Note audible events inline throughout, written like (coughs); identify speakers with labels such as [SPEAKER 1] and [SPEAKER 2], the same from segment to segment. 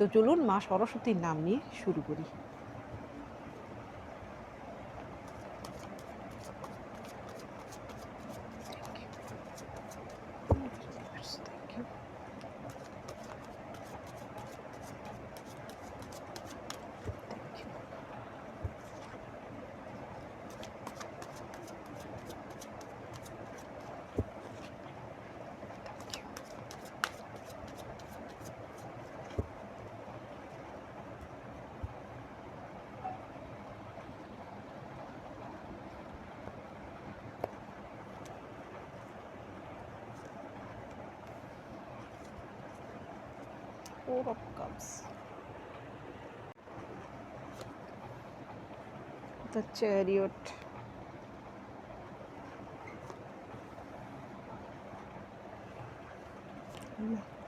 [SPEAKER 1] তো চলুন মা সরস্বতীর নাম নিয়ে শুরু করি। Four of Cups. The Chariot.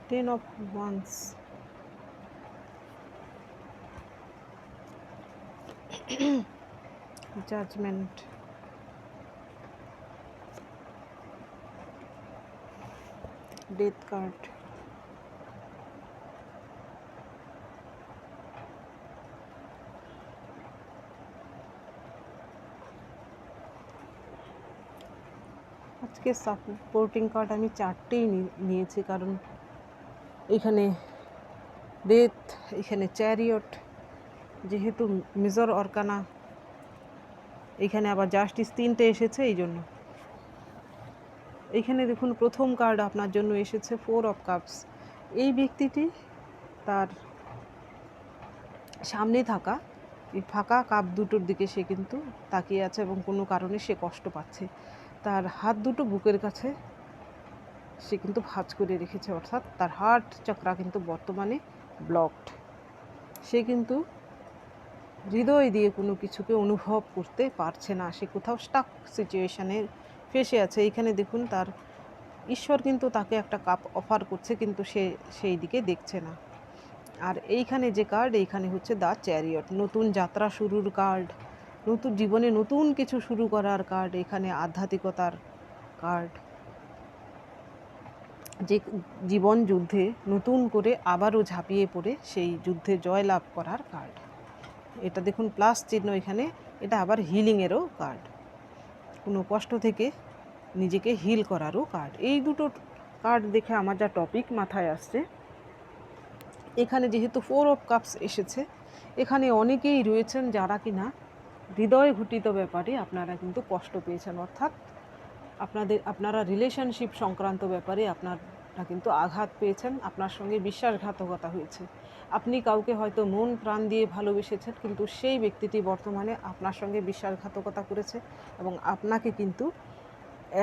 [SPEAKER 1] Ten of Wands. (coughs) Judgment. Death card. আজকে সাপোর্টিং কার্ড আমি চারটেই নিয়েছি কারণ এখানে ডেথ এখানে চ্যারিয়ট যেহেতু মেজর অর্কানা এখানে আবার জাস্টিস তিনটে এসেছে, এই জন্য। এখানে দেখুন প্রথম কার্ড আপনার জন্য এসেছে ফোর অফ কাপস এই ব্যক্তিটি তার সামনে থাকা, এই ফাঁকা কাপ দুটোর দিকে সে কিন্তু তাকিয়ে আছে এবং কোনো কারণে সে কষ্ট পাচ্ছে। তার হাত দুটো বুকের কাছে। সে কিন্তু ভাঁজ করে রেখেছে, অর্থাৎ তার হার্ট চক্রা কিন্তু বর্তমানে ব্লকড। সে কিন্তু হৃদয় দিয়ে কোনো কিছুকে অনুভব করতে পারছে না। সে কোথাও স্টাক সিচুয়েশানে ফেসে আছে। এইখানে দেখুন, তার ঈশ্বর কিন্তু তাকে একটা কাপ অফার করছে, কিন্তু সে সেই দিকে দেখছে না। আর এইখানে যে কার্ড এইখানে হচ্ছে দ্য চ্যারিয়ট নতুন যাত্রা শুরুর কার্ড নতুন জীবনে নতুন কিছু শুরু করার কার্ড এখানে আধ্যাত্মিকতার কার্ড যে জীবন যুদ্ধে নতুন করে আবারও ঝাঁপিয়ে পড়ে সেই যুদ্ধে জয় লাভ করার কার্ড এটা দেখুন প্লাস চিহ্ন এখানে, এটা আবার হিলিংয়েরও কার্ড কোনো কষ্ট থেকে নিজেকে হিল করারও কার্ড এই দুটো কার্ড দেখে আমার যা টপিক মাথায় আসছে। এখানে যেহেতু ফোর অফ কাপস এসেছে, এখানে অনেকেই রয়েছেন যারা কিনা হৃদয় ঘটিত ব্যাপারে আপনারা কিন্তু কষ্ট পেয়েছেন, অর্থাৎ আপনাদের, আপনারা রিলেশনশিপ সংক্রান্ত ব্যাপারে আপনারা কিন্তু আঘাত পেয়েছেন, আপনার সঙ্গে বিশ্বাসঘাতকতা হয়েছে। আপনি কাউকে হয়তো মন প্রাণ দিয়ে ভালোবেসেছেন, কিন্তু সেই ব্যক্তিটি বর্তমানে আপনার সঙ্গে বিশ্বাসঘাতকতা করেছে এবং আপনাকে কিন্তু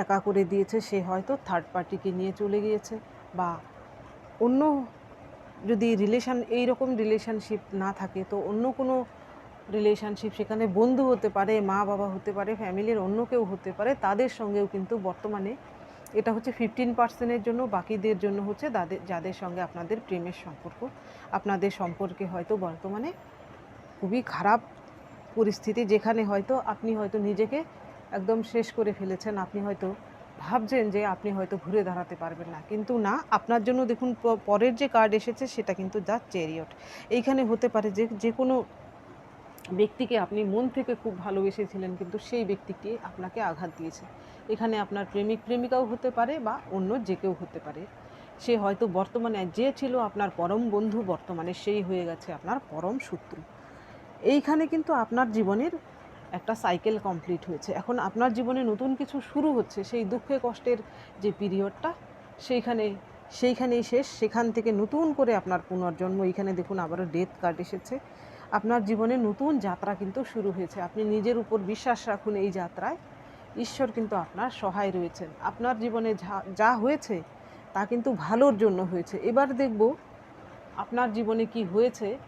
[SPEAKER 1] একা করে দিয়েছে, সে হয়তো থার্ড পার্টিকে নিয়ে চলে গিয়েছে বা অন্য যদি রিলেশন এই রকম রিলেশনশিপ না থাকে, তো অন্য কোনো রিলেশনশিপ সেখানে বন্ধু হতে পারে মা বাবা হতে পারে ফ্যামিলির অন্য কেউ হতে পারে, তাদের সঙ্গেও কিন্তু বর্তমানে এটা হচ্ছে ফিফটিন পার্সেন্টের জন্য, বাকিদের জন্য হচ্ছে তাদের, যাদের সঙ্গে আপনাদের প্রেমের সম্পর্ক। আপনাদের সম্পর্কে হয়তো বর্তমানে খুবই খারাপ পরিস্থিতি, যেখানে হয়তো আপনি হয়তো নিজেকে একদম শেষ করে ফেলেছেন, আপনি হয়তো ভাবছেন যে আপনি হয়তো ঘুরে দাঁড়াতে পারবেন না। কিন্তু না, আপনার জন্য দেখুন পরের যে কার্ড এসেছে, সেটা কিন্তু দ্য চেরিয়ট এইখানে হতে পারে যে যে কোনো ব্যক্তিকে আপনি মন থেকে খুব ভালোবেসেছিলেন, কিন্তু সেই ব্যক্তিটি আপনাকে আঘাত দিয়েছে। এখানে আপনার প্রেমিক প্রেমিকাও হতে পারে বা অন্য যে কেউ হতে পারে। সে হয়তো বর্তমানে যে ছিল আপনার পরম বন্ধু, বর্তমানে সেই হয়ে গেছে আপনার পরম শত্রু। এইখানে কিন্তু আপনার জীবনের একটা সাইকেল কমপ্লিট হয়েছে। এখন আপনার জীবনে নতুন কিছু শুরু হচ্ছে, সেই দুঃখে কষ্টের যে পিরিয়ডটা, সেইখানে, সেইখানেই শেষ। সেখান থেকে নতুন করে আপনার পুনর্জন্ম। এইখানে দেখুন আবারও ডেথ কার্ড এসেছে। আপনার জীবনে নতুন যাত্রা কিন্তু শুরু হয়েছে। আপনি নিজের উপর বিশ্বাস রাখুন এই যাত্রায়। ঈশ্বর কিন্তু আপনার সহায় রয়েছেন। আপনার জীবনে যা যা হয়েছে তা কিন্তু ভালোর জন্য হয়েছে। এবার দেখব আপনার জীবনে কি হয়েছে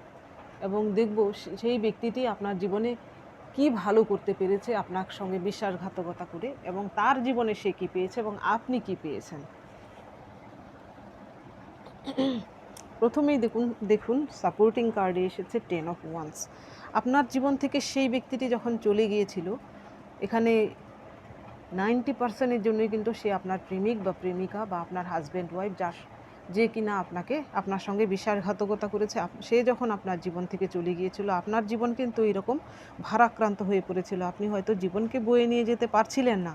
[SPEAKER 1] এবং দেখব সেই ব্যক্তিটি আপনার জীবনে কি ভালো করতে পেরেছে আপনার সঙ্গে বিশ্বাসঘাতকতা করে এবং তার জীবনে সে কি পেয়েছে এবং আপনি কি পেয়েছেন? প্রথমেই দেখুন দেখুন সাপোর্টিং কার্ডে এসেছে টেন অফ ওয়ান্স আপনার জীবন থেকে সেই ব্যক্তিটি যখন চলে গিয়েছিল, এখানে নাইনটি পার্সেন্টের জন্যই কিন্তু সে আপনার প্রেমিক বা প্রেমিকা বা আপনার হাজব্যান্ড ওয়াইফ যা যে কিনা আপনাকে আপনার সঙ্গে বিশ্বাসঘাতকতা করেছে সে যখন আপনার জীবন থেকে চলে গিয়েছিল, আপনার জীবন কিন্তু এরকম ভারাক্রান্ত হয়ে পড়েছিল। আপনি হয়তো জীবনকে বয়ে নিয়ে যেতে পারছিলেন না।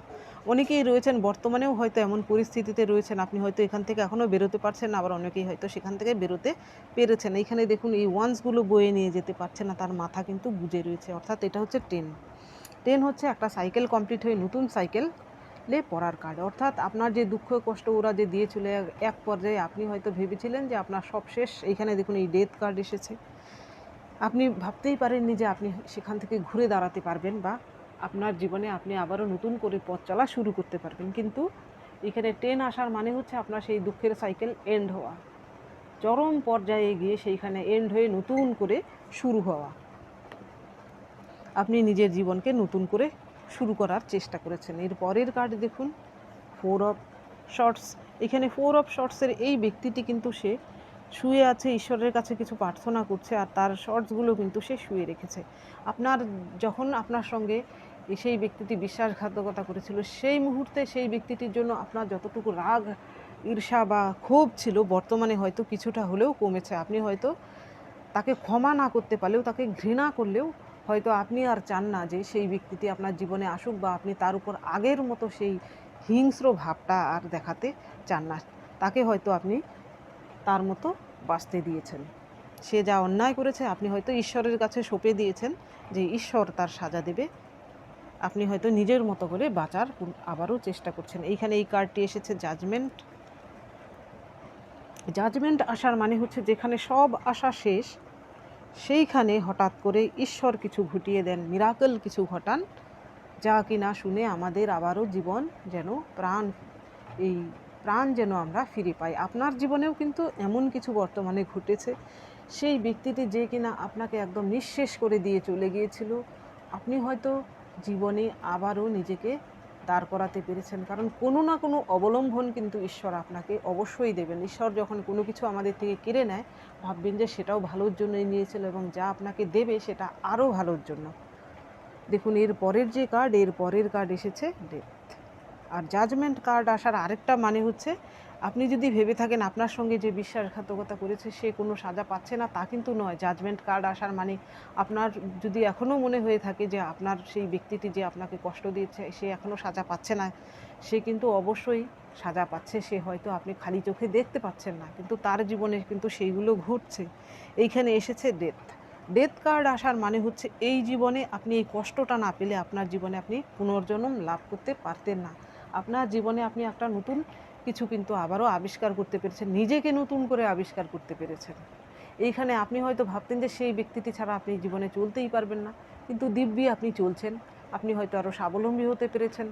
[SPEAKER 1] অনেকেই রয়েছেন, বর্তমানেও হয়তো এমন পরিস্থিতিতে রয়েছেন। আপনি হয়তো এখান থেকে এখনও বেরোতে পারছেন না, আবার অনেকেই হয়তো সেখান থেকে বেরোতে পেরেছেন। এইখানে দেখুন, এই ওয়ান্সগুলো বয়ে নিয়ে যেতে পারছে না, তার মাথা কিন্তু বুঝে রয়েছে। অর্থাৎ এটা হচ্ছে টেন টেন হচ্ছে একটা সাইকেল কমপ্লিট হয়ে নতুন সাইকেল লে পড়ার কার্ড অর্থাৎ আপনার যে দুঃখ কষ্ট ওরা যে দিয়েছিল, এক পর্যায়ে আপনি হয়তো ভেবেছিলেন যে আপনার সব শেষ এইখানে দেখুন এই ডেথ কার্ড এসেছে। আপনি ভাবতেই পারেননি যে আপনি সেখান থেকে ঘুরে দাঁড়াতে পারবেন বা আপনার জীবনে আপনি আবারও নতুন করে পথ চলা শুরু করতে পারবেন। কিন্তু এখানে ট্রেন আসার মানে হচ্ছে আপনার সেই দুঃখের সাইকেল এন্ড হওয়া। চরম পর্যায়ে গিয়ে সেইখানে এন্ড হয়ে নতুন করে শুরু হওয়া। আপনি নিজের জীবনকে নতুন করে শুরু করার চেষ্টা করেছেন। এর পরের কার্ড দেখুন ফোর অফ শর্টস এখানে ফোর অফ শর্টসের এই ব্যক্তিটি কিন্তু সে শুয়ে আছে, ঈশ্বরের কাছে কিছু প্রার্থনা করছে আর তার শর্টসগুলো কিন্তু সে শুয়ে রেখেছে। আপনার যখন আপনার সঙ্গে সেই ব্যক্তিটি বিশ্বাসঘাতকতা করেছিল, সেই মুহূর্তে সেই ব্যক্তিটির জন্য আপনার যতটুকু রাগ, ঈর্ষা বা ক্ষোভ ছিল, বর্তমানে হয়তো কিছুটা হলেও কমেছে। আপনি হয়তো তাকে ক্ষমা না করতে পারলেও, তাকে ঘৃণা করলেও হয়তো আপনি আর চান না যে সেই ব্যক্তিটি আপনার জীবনে আসুক বা আপনি তার উপর আগের মতো সেই হিংস্র ভাবটা আর দেখাতে চান না। তাকে হয়তো আপনি তার মতো বাঁচতে দিয়েছেন। সে যা অন্যায় করেছে, আপনি হয়তো ঈশ্বরের কাছে সঁপে দিয়েছেন যে ঈশ্বর তার সাজা দেবে। আপনি হয়তো নিজের মতো করে বাঁচার আবারও চেষ্টা করছেন। এইখানে এই কার্ডটি এসেছে জাজমেন্ট জাজমেন্ট আসার মানে হচ্ছে যেখানে সব আশা শেষ সেইখানে হঠাৎ করে ঈশ্বর কিছু ঘটিয়ে দেন মিরাকল কিছু ঘটান, যা কিনা শুনে আমাদের আবারও জীবন যেন প্রাণ, এই প্রাণ যেন আমরা ফিরে পাই। আপনার জীবনেও কিন্তু এমন কিছু বর্তমানে ঘটেছে। সেই ব্যক্তিটি যে কিনা আপনাকে একদম নিঃশেষ করে দিয়ে চলে গিয়েছিল। আপনি হয়তো জীবনে আবারও নিজেকে দাঁড় করাতে পেরেছেন। কারণ কোনো না কোনো অবলম্বন কিন্তু ঈশ্বর আপনাকে অবশ্যই দেবেন। ঈশ্বর যখন কোনো কিছু আমাদের থেকে কেড়ে নেয়, ভাববেন যে সেটাও ভালোর জন্যই নিয়েছিল এবং যা আপনাকে দেবে সেটা আরও ভালোর জন্য। দেখুন, এর পরের যে কার্ড এর পরের কার্ড এসেছে ডেথ আর জাজমেন্ট কার্ড আসার আরেকটা মানে হচ্ছে আপনি যদি ভেবে থাকেন আপনার সঙ্গে যে বিশ্বাসঘাতকতা করেছে সে কোনো সাজা পাচ্ছে না, তা কিন্তু নয়। জাজমেন্ট কার্ড আসার মানে আপনার যদি এখনও মনে হয়ে থাকে যে আপনার সেই ব্যক্তিটি যে আপনাকে কষ্ট দিয়েছে, সে এখনও সাজা পাচ্ছে না, সে কিন্তু অবশ্যই সাজা পাচ্ছে। সে হয়তো আপনি খালি চোখে দেখতে পাচ্ছেন না, কিন্তু তার জীবনে কিন্তু সেইগুলো ঘটছে। এইখানে এসেছে ডেথ ডেথ কার্ড আসার মানে হচ্ছে এই জীবনে আপনি এই কষ্টটা না পেলে আপনার জীবনে আপনি পুনর্জন্ম লাভ করতে পারতেন না। আপনার জীবনে আপনি একটা নতুন কিছু কিন্তু আবারও আবিষ্কার করতে পেরেছেন, নিজেকে নতুন করে আবিষ্কার করতে পেরেছেন। এইখানে আপনি হয়তো ভাবতেন যে সেই ব্যক্তিটি ছাড়া আপনি জীবনে চলতেই পারবেন না, কিন্তু দিব্যি আপনি চলছেন, আপনি হয়তো আরও স্বাবলম্বী হতে পেরেছেন।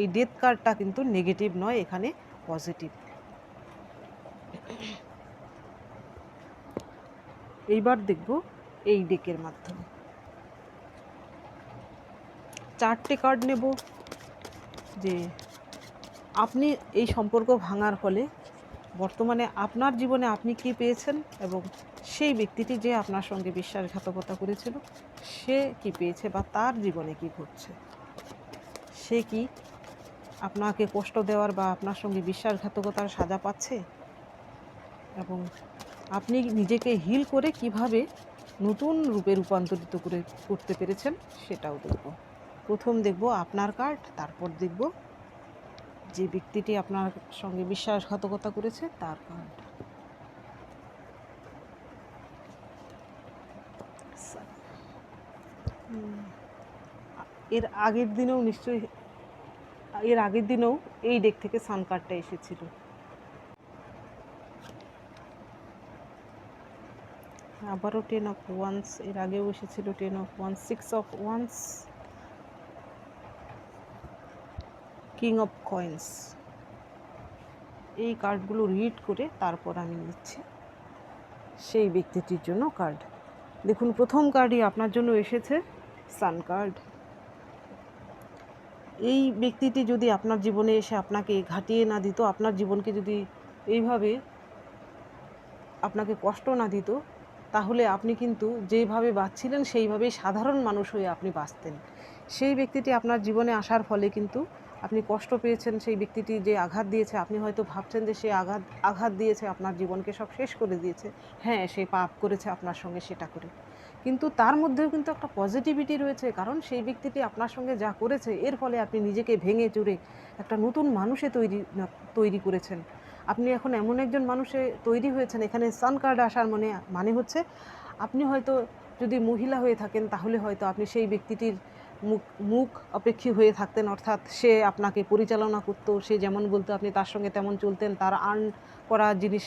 [SPEAKER 1] এই ডেথ কার্ডটা কিন্তু নেগেটিভ নয়, এখানে পজিটিভ। এইবার দেখব এই ডেকের মাধ্যমে। চারটে কার্ড নেব, যে আপনি এই সম্পর্ক ভাঙার ফলে বর্তমানে আপনার জীবনে আপনি কি পেয়েছেন এবং সেই ব্যক্তিটি যে আপনার সঙ্গে বিশ্বাসঘাতকতা করেছিল, সে কি পেয়েছে বা তার জীবনে কি ঘটছে? সে কি আপনাকে কষ্ট দেওয়ার বা আপনার সঙ্গে বিশ্বাসঘাতকতার সাজা পাচ্ছে? এবং আপনি নিজেকে হিল করে কীভাবে নতুন রূপে রূপান্তরিত করে করতে পেরেছেন, সেটাও দেখব। প্রথম দেখব আপনার কার্ড তারপর দেখব যে ব্যক্তিটি আপনার সঙ্গে বিশ্বাসঘাতকতা করেছে তার হুম, এর আগের দিনেও নিশ্চয়ই এর আগের দিনেও এই ডেক থেকে সান কার্ডটা এসেছিল। আবারও টেন অফ ওয়ান্স এর আগেও এসেছিল ten of wands six of wands. King of coins এই কার্ডগুলো রিড করে তারপর আমি নিচ্ছি। সেই ব্যক্তিটির জন্য কার্ড দেখুন, প্রথম কার্ডই আপনার জন্য এসেছে সান কার্ড এই ব্যক্তিটি যদি আপনার জীবনে এসে আপনাকে ঘাটিয়ে না দিত, আপনার জীবনকে যদি এইভাবে আপনাকে কষ্ট না দিত, তাহলে আপনি কিন্তু যেভাবে বাঁচছিলেন, সেইভাবেই সাধারণ মানুষ হয়ে আপনি বাঁচতেন। সেই ব্যক্তিটি আপনার জীবনে আসার ফলে কিন্তু আপনি কষ্ট পেয়েছেন, সেই ব্যক্তিটি যে আঘাত দিয়েছে, আপনি হয়তো ভাবছেন যে সে আঘাত আঘাত দিয়েছে, আপনার জীবনকে সব শেষ করে দিয়েছে। হ্যাঁ সে পাপ করেছে, আপনার সঙ্গে সেটা করে। কিন্তু তার মধ্যেও কিন্তু একটা পজিটিভিটি রয়েছে, কারণ সেই ব্যক্তিটি আপনার সঙ্গে যা করেছে, এর ফলে আপনি নিজেকে ভেঙে চুরে একটা নতুন মানুষে তৈরি তৈরি করেছেন। আপনি এখন এমন একজন মানুষে তৈরি হয়েছেন, এখানে সান কার্ড আসার মানে মানে হচ্ছে, আপনি হয়তো যদি মহিলা হয়ে থাকেন, তাহলে হয়তো আপনি সেই ব্যক্তিটির মুখ মুখ অপেক্ষী হয়ে থাকতেন, অর্থাৎ সে আপনাকে পরিচালনা করতো, সে যেমন বলতো, আপনি তার সঙ্গে তেমন চলতেন, তার আর্ন করা জিনিস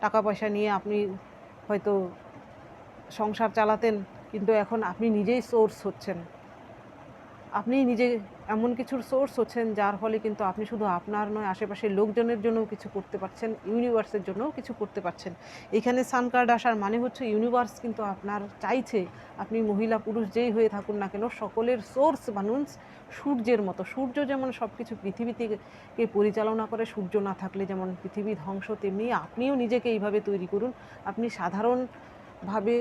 [SPEAKER 1] টাকা পয়সা নিয়ে আপনি হয়তো সংসার চালাতেন, কিন্তু এখন আপনি নিজেই সোর্স হচ্ছেন। আপনি নিজে এমন কিছুর সোর্স হচ্ছেন যার ফলে কিন্তু আপনি শুধু আপনার নয়, আশেপাশের লোকজনের জন্যও কিছু করতে পারছেন ইউনিভার্সের জন্যও কিছু করতে পারছেন। এখানে সান কার্ড আসার মানে হচ্ছে ইউনিভার্স কিন্তু আপনার চাইছে আপনি মহিলা, পুরুষ যেই হয়ে থাকুন না কেন, সকলের সোর্স মানুষ সূর্যের মতো। সূর্য যেমন সব কিছু পৃথিবীতে পরিচালনা করে, সূর্য না থাকলে যেমন পৃথিবী ধ্বংস, তেমনি আপনিও নিজেকে এইভাবে তৈরি করুন। আপনি সাধারণভাবে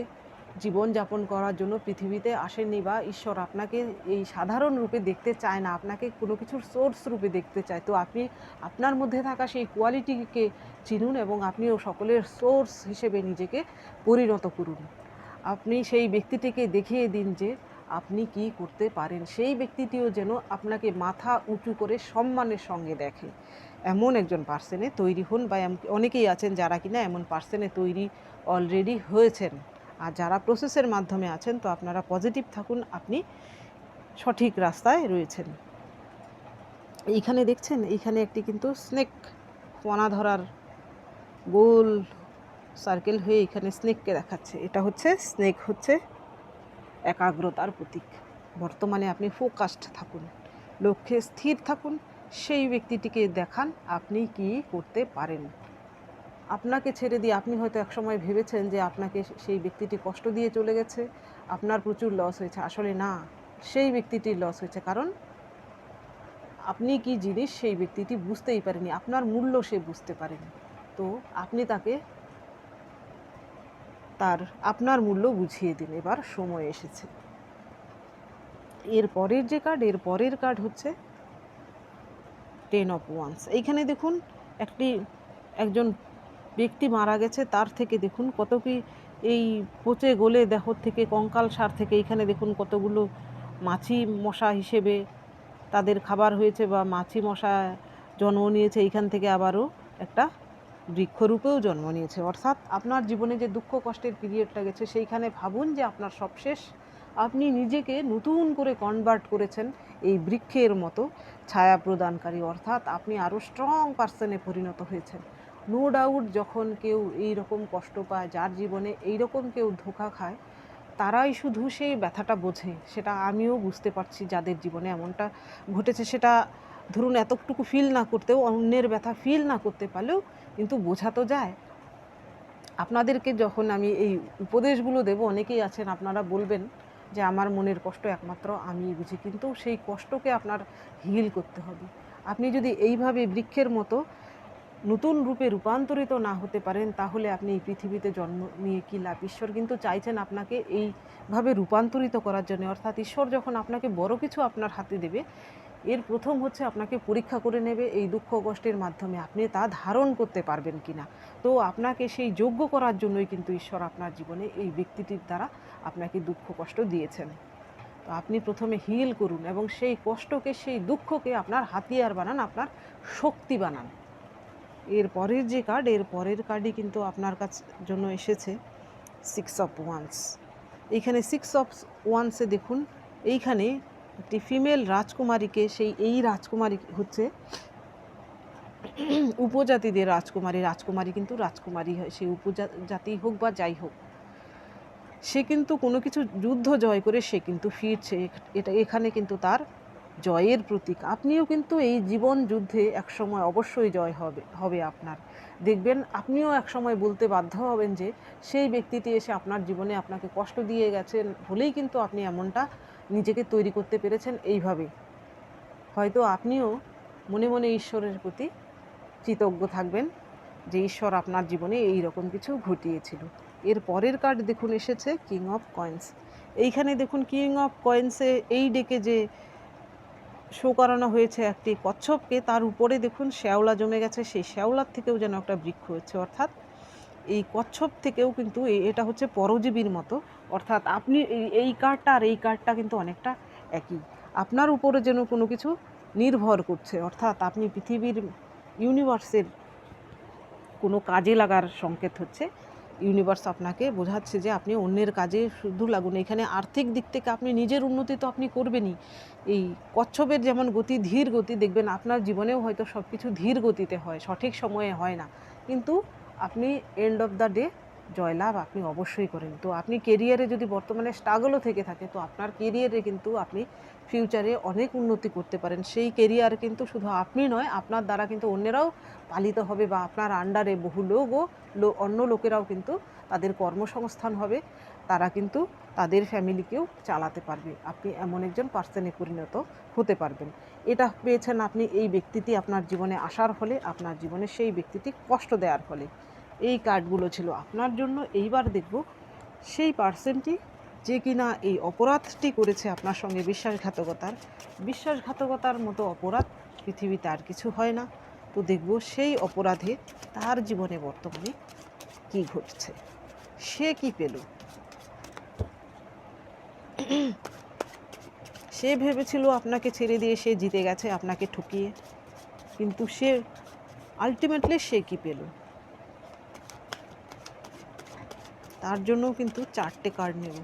[SPEAKER 1] জীবনযাপন করার জন্য পৃথিবীতে আসেননি বা ঈশ্বর আপনাকে এই সাধারণ রূপে দেখতে চায় না, আপনাকে কোনো কিছুর সোর্স রূপে দেখতে চায়। তো আপনি আপনার মধ্যে থাকা সেই কোয়ালিটিকে চিনুন এবং আপনিও সকলের সোর্স হিসেবে নিজেকে পরিণত করুন। আপনি সেই ব্যক্তিটিকে দেখিয়ে দিন যে আপনি কি করতে পারেন। সেই ব্যক্তিটিও যেন আপনাকে মাথা উঁচু করে সম্মানের সঙ্গে দেখে। এমন একজন পার্সনে তৈরি হন বা অনেকেই আছেন যারা কিনা এমন পার্সনে তৈরি অলরেডি হয়েছেন। আর যারা প্রসেসের মাধ্যমে আছেন, তো আপনারা পজিটিভ থাকুন, আপনি সঠিক রাস্তায় রয়েছেন। এইখানে দেখছেন, এইখানে একটি কিন্তু স্নেক পোনা ধরার গোল সার্কেল হয়ে এখানে স্নেককে দেখাচ্ছে। এটা হচ্ছে স্নেক হচ্ছে একাগ্রতার প্রতীক। বর্তমানে আপনি ফোকাসড থাকুন, লক্ষ্যে স্থির থাকুন, সেই ব্যক্তিটিকে দেখান, আপনি কি করতে পারেন। আপনাকে ছেড়ে দিয়ে আপনি হয়তো একসময় ভেবেছেন যে আপনাকে সেই ব্যক্তিটি কষ্ট দিয়ে চলে গেছে, আপনার প্রচুর লস হয়েছে। আসলে না, সেই ব্যক্তিটির লস হয়েছে। কারণ আপনি কি জিনিস সেই ব্যক্তিটি বুঝতেই পারেনি, আপনার মূল্য সে বুঝতে পারেনি। তো আপনি তাকে তার আপনার মূল্য বুঝিয়ে দিন। এবার সময় এসেছে। এর পরের যে কার্ড এর পরের কার্ড হচ্ছে টেন অফ ওয়ান্স এইখানে দেখুন, একটি একজন ব্যক্তি মারা গেছে, তার থেকে দেখুন কত কি এই পচে গলে দেহ থেকে, কঙ্কাল সার থেকে, এখানে দেখুন কতগুলো মাছি মশা হিসেবে তাদের খাবার হয়েছে বা মাছি মশা জন্ম নিয়েছে এইখান থেকে আবারও একটা বৃক্ষরূপেও জন্ম নিয়েছে। অর্থাৎ আপনার জীবনে যে দুঃখ কষ্টের পিরিয়ডটা গেছে, সেইখানে ভাবুন যে আপনার সব শেষ আপনি নিজেকে নতুন করে কনভার্ট করেছেন এই বৃক্ষের মতো ছায়া প্রদানকারী। অর্থাৎ আপনি আরও স্ট্রং পার্সনে পরিণত হয়েছেন। নো ডাউট যখন কেউ এই রকম কষ্ট পায়, যার জীবনে এই রকম কেউ ধোকা খায়, তারাই শুধু সেই ব্যথাটা বোঝে। সেটা আমিও বুঝতে পারছি যাদের জীবনে এমনটা ঘটেছে। সেটা ধরুন এতটুকু ফিল না করতেও অন্যের ব্যথা ফিল না করতে পারলেও কিন্তু বোঝা তো যায়। আপনাদেরকে যখন আমি এই উপদেশগুলো দেব, অনেকেই আছেন, আপনারা বলবেন যে আমার মনের কষ্ট একমাত্র আমি বুঝি, কিন্তু সেই কষ্টকে আপনার হিল করতে হবে। আপনি যদি এইভাবে বৃক্ষের মতো নতুন রূপে রূপান্তরিত না হতে পারেন, তাহলে আপনি এই পৃথিবীতে জন্ম নিয়ে কী লাভ? ঈশ্বর কিন্তু চাইছেন আপনাকে এইভাবে রূপান্তরিত করার জন্য। অর্থাৎ ঈশ্বর যখন আপনাকে বড় কিছু আপনার হাতে দেবে, এর প্রথম হচ্ছে আপনাকে পরীক্ষা করে নেবে এই দুঃখ কষ্টের মাধ্যমে আপনি তা ধারণ করতে পারবেন কিনা। তো আপনাকে সেই যোগ্য করার জন্যই কিন্তু ঈশ্বর আপনার জীবনে এই ব্যক্তিটির দ্বারা আপনাকে দুঃখ কষ্ট দিয়েছেন। তো আপনি প্রথমে হিল করুন এবং সেই কষ্টকে, সেই দুঃখকে আপনার হাতিয়ার বানান, আপনার শক্তি বানান। এর পরের যে কার্ড এর পরের কার্ডই কিন্তু আপনার কাছ জন্য এসেছে সিক্স অফ ওয়ান্স এইখানে সিক্স অফ ওয়ান্সে দেখুন, এইখানে একটি ফিমেল রাজকুমারীকে, সেই এই রাজকুমারী হচ্ছে উপজাতিদের রাজকুমারী। রাজকুমারী কিন্তু রাজকুমারী হয়, সে উপজাতি হোক বা যাই হোক। সে কিন্তু কোনো কিছু যুদ্ধ জয় করে সে কিন্তু ফিরছে। এটা এখানে কিন্তু তার জয়ের প্রতীক। আপনিও কিন্তু এই জীবন যুদ্ধে একসময় অবশ্যই জয় হবে হবে আপনার। দেখবেন, আপনিও এক সময় বলতে বাধ্য হবেন যে, সেই ব্যক্তিটি এসে আপনার জীবনে আপনাকে কষ্ট দিয়ে গেছেন বলেই কিন্তু আপনি এমনটা নিজেকে তৈরি করতে পেরেছেন এইভাবে। হয়তো আপনিও মনে মনে ঈশ্বরের প্রতি কৃতজ্ঞ থাকবেন যে, ঈশ্বর আপনার জীবনে এই রকম কিছু ঘটিয়েছিল। এর পরের কার্ড দেখুন এসেছে কিং অফ কয়েন্স এইখানে দেখুন কিং অফ কয়েন্সে এই ডেকে যে শো করানো হয়েছে একটি কচ্ছপকে। তার উপরে দেখুন শ্যাওলা জমে গেছে। সেই শ্যাওলার থেকেও যেন একটা বৃক্ষ হচ্ছে অর্থাৎ এই কচ্ছপ থেকেও কিন্তু এটা হচ্ছে পরজীবীর মতো। অর্থাৎ আপনি এই কার্ডটা আর এই কার্ডটা কিন্তু অনেকটা একই। আপনার উপরে যেন কোনো কিছু নির্ভর করছে। অর্থাৎ আপনি পৃথিবীর ইউনিভার্সের কোনো কাজে লাগার সংকেত হচ্ছে। ইউনিভার্স আপনাকে বোঝাচ্ছে যে আপনি অন্যের কাজে শুধু লাগুন। এখানে আর্থিক দিক থেকে আপনি নিজের উন্নতি তো আপনি করবেনই। এই কচ্ছপের যেমন গতি, ধীর গতি দেখবেন আপনার জীবনেও হয়তো সব কিছু ধীর গতিতে হয়, সঠিক সময়ে হয় না। কিন্তু আপনি এন্ড অফ দ্য ডে জয়লাভ আপনি অবশ্যই করেন। তো আপনি কেরিয়ারে যদি বর্তমানে স্ট্রাগলও থেকে থাকে, তো আপনার কেরিয়ারে কিন্তু আপনি ফিউচারে অনেক উন্নতি করতে পারেন। সেই কেরিয়ার কিন্তু শুধু আপনি নয়, আপনার দ্বারা কিন্তু অন্যেরাও পালিত হবে বা আপনার আন্ডারে বহু লোকও অন্য লোকেরাও কিন্তু তাদের কর্মসংস্থান হবে। তারা কিন্তু তাদের ফ্যামিলিকেও চালাতে পারবে। আপনি এমন একজন পার্সনে পরিণত হতে পারবেন। এটা পেয়েছেন আপনি এই ব্যক্তিটি আপনার জীবনে আসার ফলে, আপনার জীবনে সেই ব্যক্তিটি কষ্ট দেওয়ার ফলে। এই কার্ডগুলো ছিল আপনার জন্য। এইবার দেখব সেই পার্সনটি যে কিনা এই অপরাধটি করেছে আপনার সঙ্গে বিশ্বাসঘাতকতার। বিশ্বাসঘাতকতার মতো অপরাধ পৃথিবীতে আর কিছু হয় না। তো দেখব সেই অপরাধে তার জীবনে বর্তমানে কি ঘটছে। সে কি পেল? সে ভেবেছিল আপনাকে ছেড়ে দিয়ে সে জিতে গেছে, আপনাকে ঠকিয়ে। কিন্তু সে আলটিমেটলি সে কি পেল? তার জন্য কিন্তু চারটে কার্ড নেব।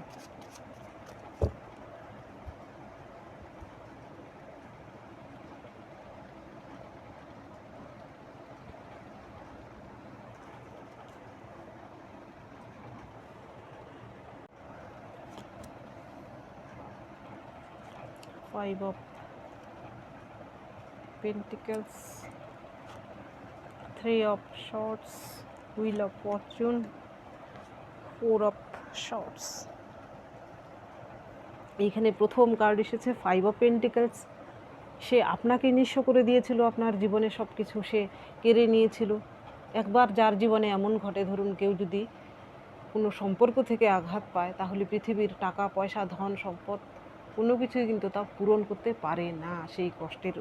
[SPEAKER 1] Five of pentacles, three of swords, wheel of fortune, four of swords এইখানে প্রথম কার্ড এসেছে ফাইভ অফ পেন্টিকেলস সে আপনাকে নিঃস্ব করে দিয়েছিল, আপনার জীবনে সব কিছু সে কেড়ে নিয়েছিল। একবার যার জীবনে এমন ঘটে, ধরুন কেউ যদি কোনো সম্পর্ক থেকে আঘাত পায়, তাহলে পৃথিবীর টাকা, পয়সা, ধন, সম্পদ কোনো কিছুই কিন্তু তা পূরণ করতে পারে না সেই কষ্টের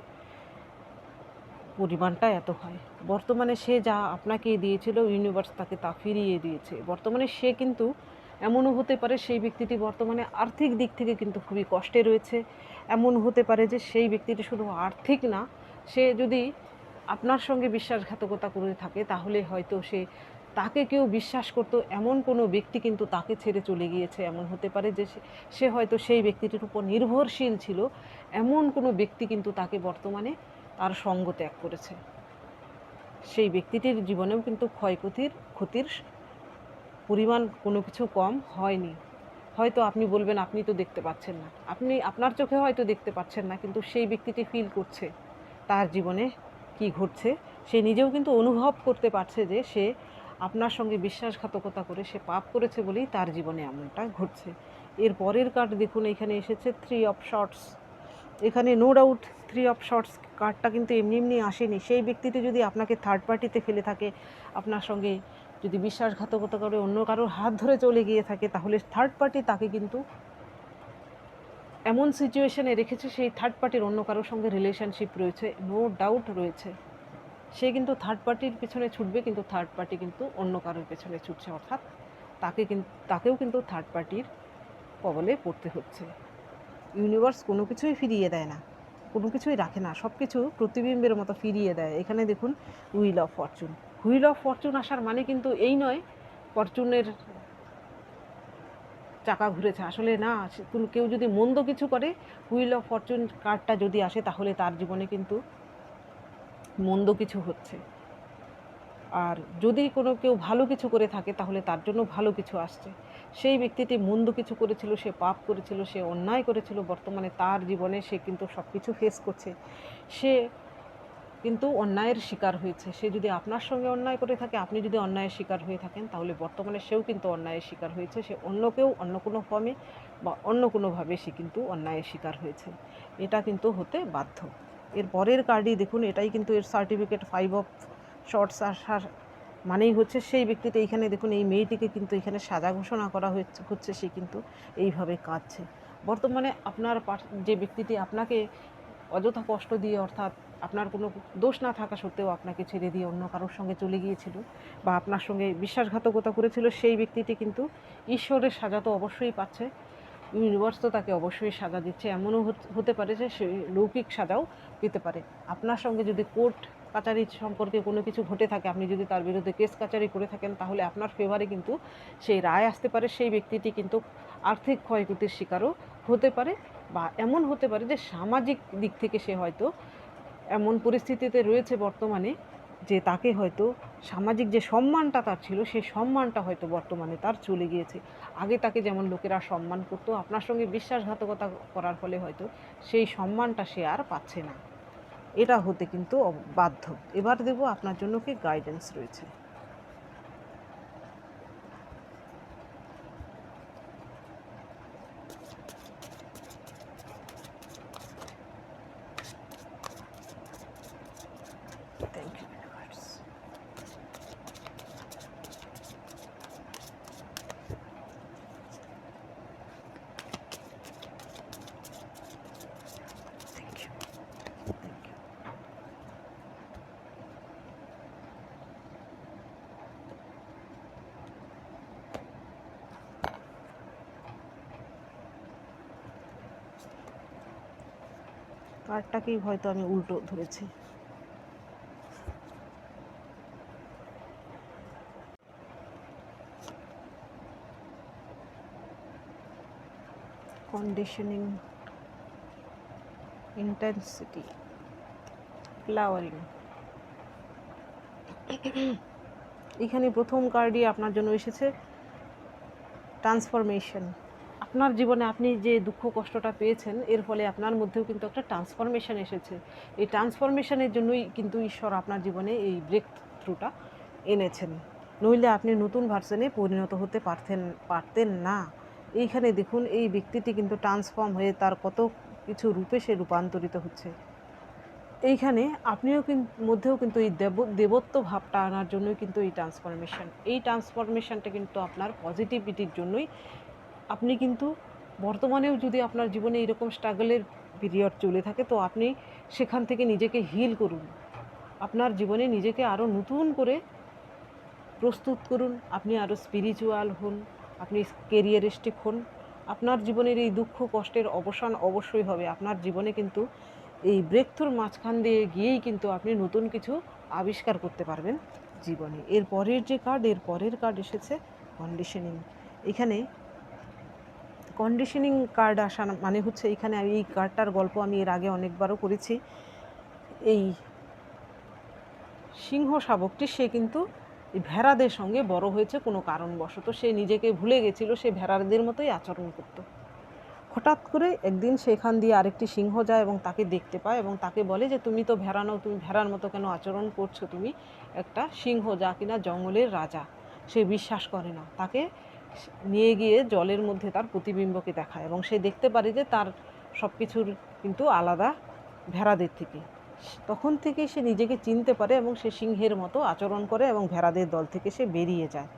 [SPEAKER 1] পরিমাণটা এত হয়। বর্তমানে সে যা আপনাকে দিয়েছিল ইউনিভার্স তাকে তা ফিরিয়ে দিয়েছে। বর্তমানে সে কিন্তু এমনও হতে পারে সেই ব্যক্তিটি বর্তমানে আর্থিক দিক থেকে কিন্তু খুবই কষ্টে রয়েছে। এমন হতে পারে যে সেই ব্যক্তিটি শুধু আর্থিক না, সে যদি আপনার সঙ্গে বিশ্বাসঘাতকতা করে থাকে, তাহলে হয়তো সে তাকে কেউ বিশ্বাস করতো, এমন কোনো ব্যক্তি কিন্তু তাকে ছেড়ে চলে গিয়েছে। এমন হতে পারে যে সে- হয়তো সেই ব্যক্তিটির উপর নির্ভরশীল ছিল। এমন কোনো ব্যক্তি কিন্তু তাকে বর্তমানে তার সঙ্গ ত্যাগ করেছে। সেই ব্যক্তিটির জীবনেও কিন্তু ক্ষয়ক্ষতির, ক্ষতির পরিমাণ কোনো কিছু কম হয়নি। হয়তো আপনি বলবেন, আপনি তো দেখতে পাচ্ছেন না। আপনি, আপনার চোখে হয়তো দেখতে পাচ্ছেন না, কিন্তু সেই ব্যক্তিটি ফিল করছে তার জীবনে কি ঘটছে। সে নিজেও কিন্তু অনুভব করতে পারছে যে সে আপনার সঙ্গে বিশ্বাসঘাতকতা করে সে পাপ করেছে বলেই তার জীবনে এমনটা ঘটছে। এর পরের কার্ড দেখুন, এখানে এসেছে থ্রি অফ শর্টস এখানে no doubt three of swords কার্ডটা কিন্তু এমনি এমনি আসেনি। সেই ব্যক্তিটি যদি আপনাকে থার্ড পার্টিতে ফেলে থাকে, আপনার সঙ্গে যদি বিশ্বাসঘাতকতা করে অন্য কারোর হাত ধরে চলে গিয়ে থাকে, তাহলে থার্ড পার্টি তাকে কিন্তু এমন সিচুয়েশনে রেখেছে, সেই থার্ড পার্টির অন্য কারোর সঙ্গে রিলেশনশিপ রয়েছে নো ডাউট রয়েছে। সে কিন্তু থার্ড পার্টির পেছনে ছুটবে, কিন্তু থার্ড পার্টি কিন্তু অন্য কারোর পেছনে ছুটছে, অর্থাৎ তাকে কিন্তু তাকেও কিন্তু থার্ড পার্টির কবলে পড়তে হচ্ছে। ইউনিভার্স কোনো কিছুই ফিরিয়ে দেয় না, কোনো কিছুই রাখে না সব কিছু প্রতিবিম্বের মতো ফিরিয়ে দেয়। এখানে দেখুন wheel of fortune wheel of fortune আসার মানে কিন্তু এই নয় ফরচুনের চাকা ঘুরেছে। আসলে না কেউ যদি মন্দ কিছু করে হুইল অফ ফরচুন কার্ডটা যদি আসে, তাহলে তার জীবনে কিন্তু মন্দ কিছু হচ্ছে। আর যদি কোনো কেউ ভালো কিছু করে থাকে, তাহলে তার জন্য ভালো কিছু আসছে। সেই ব্যক্তিটি মন্দ কিছু করেছিল, সে পাপ করেছিল, সে অন্যায় করেছিল, বর্তমানে তার জীবনে সে কিন্তু সব কিছু ফেস করছে। সে কিন্তু অন্যায়ের শিকার হয়েছে। সে যদি আপনার সঙ্গে অন্যায় করে থাকে, আপনি যদি অন্যায়ের শিকার হয়ে থাকেন, তাহলে বর্তমানে সেও কিন্তু অন্যায়ের শিকার হয়েছে। সে অন্য কেউ, অন্য কোনো ফর্মে বা অন্য কোনোভাবে সে কিন্তু অন্যায়ের শিকার হয়েছে। এটা কিন্তু হতে বাধ্য। এর পরের কার্ডই দেখুন, এটাই কিন্তু এর সার্টিফিকেট ফাইভ অফ শর্টস আসার মানেই হচ্ছে সেই ব্যক্তিটা এইখানে দেখুন, এই মেয়েটিকে কিন্তু এখানে সাজা ঘোষণা করা হচ্ছে হচ্ছে সে কিন্তু এইভাবে কাঁদছে। বর্তমানে আপনার যে ব্যক্তিটি আপনাকে অযথা কষ্ট দিয়ে অর্থাৎ আপনার কোনো দোষ না থাকা সত্ত্বেও আপনাকে ছেড়ে দিয়ে অন্য কারোর সঙ্গে চলে গিয়েছিল বা আপনার সঙ্গে বিশ্বাসঘাতকতা করেছিল, সেই ব্যক্তিটি কিন্তু ঈশ্বরের সাজা তো অবশ্যই পাচ্ছে। ইউনিভার্স তো তাকে অবশ্যই সাজা দিচ্ছে, এমনও হত- পারে যে সে লৌকিক সাজাও পেতে পারে। আপনার সঙ্গে যদি কোর্ট কাচারি সম্পর্কে কোনো কিছু ঘটে থাকে, আপনি যদি তার বিরুদ্ধে কেস কাচারি করে থাকেন, তাহলে আপনার ফেভারে কিন্তু সেই রায় আসতে পারে, সেই ব্যক্তিটি কিন্তু আর্থিক ক্ষয়ক্ষতির শিকারও হতে পারে বা এমন হতে পারে যে সামাজিক দিক থেকে সে হয়তো এমন পরিস্থিতিতে রয়েছে বর্তমানে যে তাকে হয়তো সামাজিক যে সম্মানটা তার ছিল সেই সম্মানটা হয়তো বর্তমানে তার চলে গিয়েছে। আগে তাকে যেমন লোকেরা সম্মান করতো, আপনার সঙ্গে বিশ্বাসঘাতকতা করার ফলে হয়তো সেই সম্মানটা সে আর পাচ্ছে না। এটা হতে কিন্তু বাধ্য এবার দেব আপনার জন্য কি গাইডেন্স রয়েছে thank you universe thank you thank you কার্ডটাকেই হয়তো আমি উল্টো ধরেছি। কন্ডিশনিং ইন্টেন্সিটি ফ্লাওয়ারিং এখানে প্রথম কার্ডই আপনার জন্য এসেছে ট্রান্সফরমেশন আপনার জীবনে আপনি যে দুঃখ কষ্টটা পেয়েছেন, এর ফলে আপনার মধ্যেও কিন্তু একটা ট্রান্সফরমেশন এসেছে। এই ট্রান্সফরমেশনের জন্যই কিন্তু ঈশ্বর আপনার জীবনে এই ব্রেক থ্রুটা এনেছেন। নইলে আপনি নতুন ভার্সনে পরিণত হতে পারতেন পারতেন না। এইখানে দেখুন, এই ব্যক্তিটি কিন্তু ট্রান্সফর্ম হয়ে তার কত কিছু রূপে সে রূপান্তরিত হচ্ছে। এইখানে আপনিও কিন্তু মধ্যেও কিন্তু এই দেব, দেবত্ব ভাবটা আনার জন্যই কিন্তু এই ট্রান্সফরমেশন এই ট্রান্সফরমেশনটা কিন্তু আপনার পজিটিভিটির জন্যই আপনি কিন্তু বর্তমানেও যদি আপনার জীবনে এরকম স্ট্রাগলের পিরিয়ড চলে থাকে, তো আপনি সেখান থেকে নিজেকে হিল করুন। আপনার জীবনে নিজেকে আরও নতুন করে প্রস্তুত করুন। আপনি আরও স্পিরিচুয়াল হন, আপনি কেরিয়ারিস্টিক হন। আপনার জীবনের এই দুঃখ, কষ্টের অবসান অবশ্যই হবে। আপনার জীবনে কিন্তু এই ব্রেকথ্রুর মাঝখান দিয়ে গিয়েই কিন্তু আপনি নতুন কিছু আবিষ্কার করতে পারবেন জীবনে। এর পরের যে কার্ড এর পরের কার্ড এসেছে কন্ডিশনিং এখানে কন্ডিশনিং কার্ড আসা মানে হচ্ছে এখানে এই কার্ডটার গল্প আমি এর আগে অনেকবারও করেছি। এই সিংহ শাবকটি, সে কিন্তু ভেড়াদের সঙ্গে বড় হয়েছে কোনো কারণবশত। সে নিজেকে ভুলে গেছিল, সে ভেড়াদের মতোই আচরণ করতো। হঠাৎ করে একদিন সেখান দিয়ে আরেকটি সিংহ যায় এবং তাকে দেখতে পায় এবং তাকে বলে যে, তুমি তো ভেড়া নও, তুমি ভেড়ার মতো কেন আচরণ করছ? তুমি একটা সিংহ যা কিনা জঙ্গলের রাজা। সে বিশ্বাস করে না। তাকে নিয়ে গিয়ে জলের মধ্যে তার প্রতিবিম্বকে দেখায় এবং সে দেখতে পারে যে তার সব কিছুর কিন্তু আলাদা ভেড়াদের থেকে। তখন থেকে সে নিজেকে চিনতে পারে এবং সে সিংহের মতো আচরণ করে এবং ভেড়াদের দল থেকে সে বেরিয়ে যায়।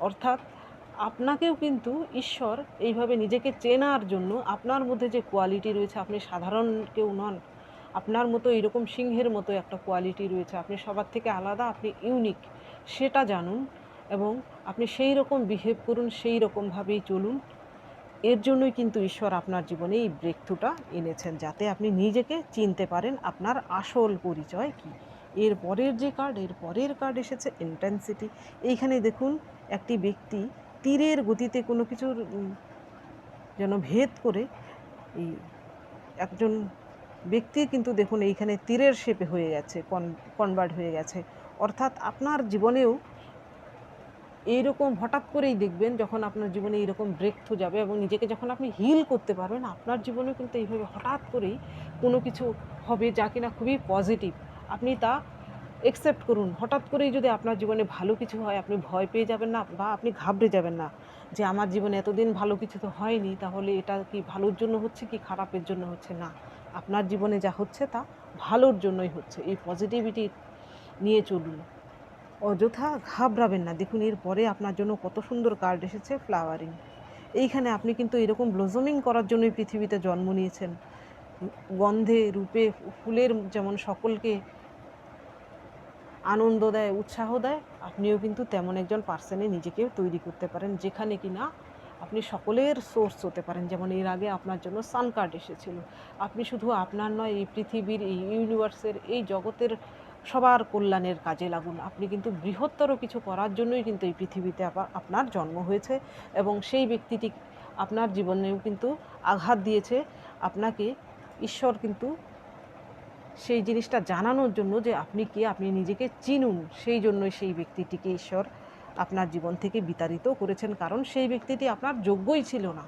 [SPEAKER 1] অর্থাৎ আপনাকেও কিন্তু ঈশ্বর এইভাবে নিজেকে চেনার জন্য আপনার মধ্যে যে কোয়ালিটি রয়েছে, আপনি সাধারণ কেউ নন, আপনার মতো এরকম সিংহের মতো একটা কোয়ালিটি রয়েছে, আপনি সবার থেকে আলাদা, আপনি ইউনিক সেটা জানুন। এবং আপনি সেই রকম বিহেভ করুন, সেই রকমভাবেই চলুন। এর জন্যই কিন্তু ঈশ্বর আপনার জীবনে এই ব্রেকথ্রুটা এনেছেন, যাতে আপনি নিজেকে চিনতে পারেন আপনার আসল পরিচয় কী। এর পরের যে কার্ড এর পরের কার্ড এসেছে ইন্টেন্সিটি এইখানে দেখুন, একটি ব্যক্তি তীরের গতিতে কোনো কিছুর যেন ভেদ করে এই একজন ব্যক্তি কিন্তু দেখুন এইখানে তীরের শেপে হয়ে গেছে কনভার্ট হয়ে গেছে। অর্থাৎ আপনার জীবনেও এইরকম হঠাৎ করেই দেখবেন যখন আপনার জীবনে এইরকম ব্রেক থ্রু যাবে এবং নিজেকে যখন আপনি হিল করতে পারবেন, আপনার জীবনেও কিন্তু এইভাবে হঠাৎ করেই কোনো কিছু হবে যা কিনা খুবই পজিটিভ আপনি তা একসেপ্ট করুন। হঠাৎ করেই যদি আপনার জীবনে ভালো কিছু হয়, আপনি ভয় পেয়ে যাবেন না বা আপনি ঘাবড়ে যাবেন না যে আমার জীবনে এতদিন ভালো কিছু তো হয়নি, তাহলে এটা কি ভালোর জন্য হচ্ছে কি খারাপের জন্য হচ্ছে না? আপনার জীবনে যা হচ্ছে তা ভালোর জন্যই হচ্ছে। এই পজিটিভিটি নিয়ে চলুন। অযথা ঘাবড়াবেন না। দেখুন, এরপরে আপনার জন্য কত সুন্দর কার্ড এসেছে ফ্লাওয়ারিং এইখানে আপনি কিন্তু এরকম ব্লজমিং করার জন্যই পৃথিবীতে জন্ম নিয়েছেন। গন্ধে, রূপে, ফুলের যেমন সকলকে আনন্দ দেয়, উৎসাহ দেয়, আপনিও কিন্তু তেমন একজন পার্সনে নিজেকে তৈরি করতে পারেন, যেখানে কি না আপনি সকলের সোর্স হতে পারেন। যেমন এর আগে আপনার জন্য সান কার্ড এসেছিল। আপনি শুধু আপনার নয়, এই পৃথিবীর, এই ইউনিভার্সের এই জগতের সবার কল্যাণের কাজে লাগুন। আপনি কিন্তু বৃহত্তর কিছু করার জন্যই কিন্তু এই পৃথিবীতে আপনার জন্ম হয়েছে এবং সেই ব্যক্তিটি আপনার জীবনেও কিন্তু আঘাত দিয়েছে। আপনাকে ঈশ্বর কিন্তু সেই জিনিসটা জানানোর জন্য যে আপনি কে, আপনি নিজেকে চিনুন, সেই জন্যই সেই ব্যক্তিটিকে ঈশ্বর আপনার জীবন থেকে বিতাড়িত করেছেন। কারণ সেই ব্যক্তিটি আপনার যোগ্যই ছিল না।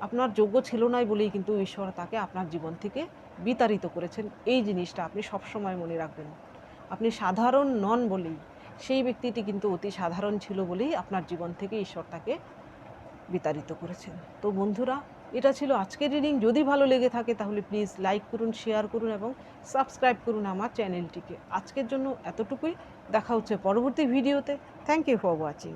[SPEAKER 1] আপনার যোগ্য ছিল নাই বলেই কিন্তু ঈশ্বর তাকে আপনার জীবন থেকে বিতাড়িত করেছেন, এই জিনিসটা আপনি সবসময় মনে রাখবেন। আপনি সাধারণ নন বলেই, সেই ব্যক্তিটি কিন্তু অতি সাধারণ ছিল বলেই আপনার জীবন থেকে ঈশ্বর তাকে বিতাড়িত করেছেন। তো বন্ধুরা, এটা ছিল আজকের রিডিং। যদি ভালো লেগে থাকে তাহলে প্লিজ লাইক করুন, শেয়ার করুন এবং সাবস্ক্রাইব করুন আমার চ্যানেলটিকে। আজকের জন্য এতটুকুই। দেখা হচ্ছে পরবর্তী ভিডিওতে। Thank you for watching.